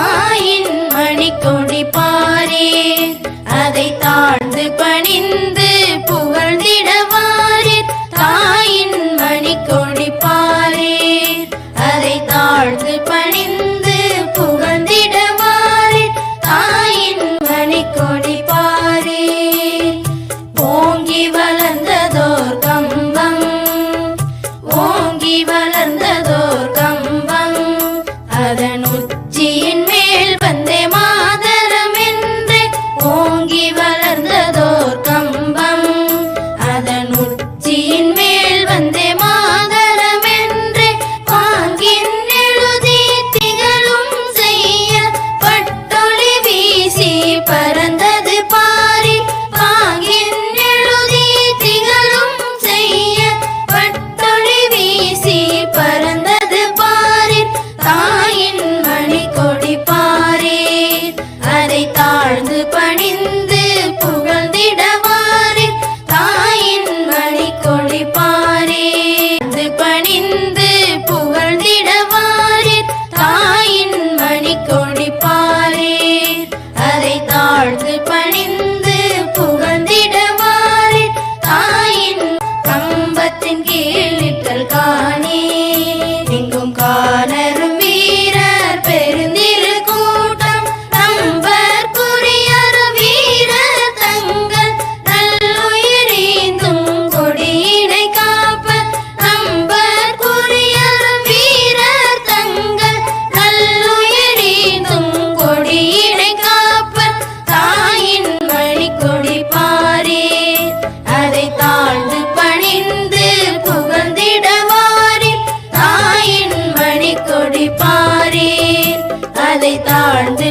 தாயின் மணிக்கொடி பாரே. அதை தாழ்ந்து பணிந்து புகழ்ந்திடவாரே. தாயின் மணிக்கொடி பாரே. அதை தாழ்ந்து பணிந்து புகழ்ந்திடவாரே. தாயின் மணிக்கொடி தாழ்ந்து பணிந்து புகழ்ந்திடவாரே தாயின் மணி கொழிப்பாரே. பணிந்து புகழ்ந்திடவாரே தாயின் மணி கொழிப்பாரே. அதை தாழ்ந்து பணிந்து புகழ்ந்திடவாரே தாயின் கம்பத்தின் அதை தாழ்ந்து